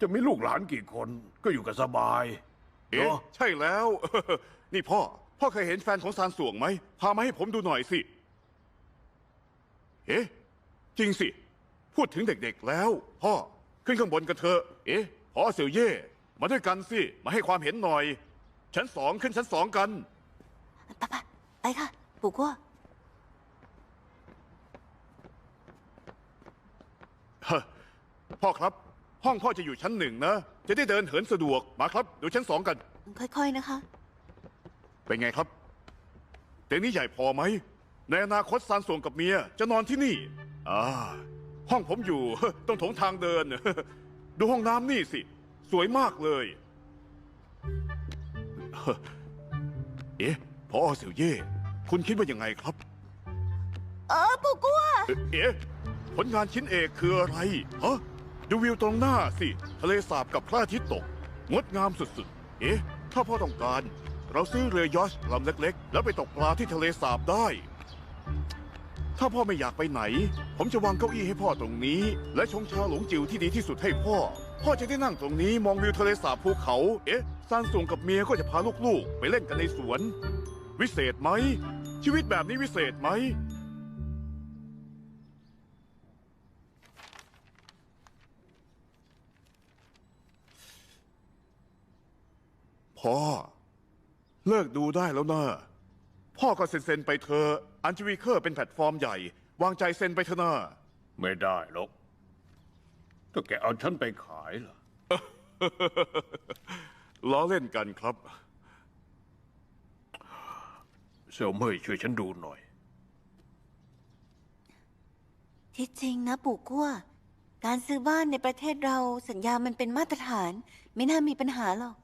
จะมีลูกหลานกี่คนก็อยู่กันสบาย เอ๊ะเนาะใช่แล้ว นี่พ่อ พ่อเคยเห็นแฟนของซานสวงไหม พามาให้ผมดูหน่อยสิ เอ๊ะ จริงสิ พูดถึงเด็กๆแล้ว พ่อ ขึ้นข้างบนกันเถอะ เอ๊ะพอเสี่ยวเย่ มาด้วยกันสิ มาให้ความเห็นหน่อย ชั้นสองขึ้นชั้นสองกัน ไปไปไปค่ะ ปู่กัวฮะพ่อครับ ห้องพ่อจะอยู่ชั้นหนึ่งนะ จะได้เดินเหินสะดวก มาครับดูชั้นสองกัน ค่อยๆนะคะ เป็นไงครับ เตียงนี้ใหญ่พอไหม ในอนาคตซานส่วงกับเมียจะนอนที่นี่ อ่า ห้องผมอยู่ตรงโถงทางเดิน ดูห้องน้ำนี่สิ สวยมากเลย เอ๊ะพอเสี่ยวเย่ คุณคิดว่ายังไงครับ เออปู่กัว เอ๊ะเอ๊ะผลงานชิ้นเอกคืออะไรฮะ ดูวิวตรงหน้าสิ ทะเลสาบกับพระอาทิตย์ตก งดงามสุดๆ เอ๊ะ ถ้าพ่อต้องการ เราซื้อเรือยอชลำเล็กๆ แล้วไปตกปลาที่ทะเลสาบได้ ถ้าพ่อไม่อยากไปไหน ผมจะวางเก้าอี้ให้พ่อตรงนี้ และชงชาหลงจิ๋วที่ดีที่สุดให้พ่อ พ่อจะได้นั่งตรงนี้มองวิวทะเลสาบภูเขา เอ๊ะซานส่งกับเมียก็จะพาลูกๆ ไปเล่นกันในสวน วิเศษไหม ชีวิตแบบนี้วิเศษไหม พ่อ เลิกดูได้แล้วนะพ่อก็เซ็นๆไปเถอะอันจิวีเคอร์เป็นแพลตฟอร์มใหญ่ วางใจเซ็นไปเถอะนะไม่ได้หรอกถ้าแกเอาฉันไปขายล่ะ ล้อเล่นกันครับ เซลเมยช่วยฉันดูหน่อย ที่จริงนะปู่กัวการซื้อบ้านในประเทศเราสัญญามันเป็นมาตรฐาน ไม่น่ามีปัญหาหรอก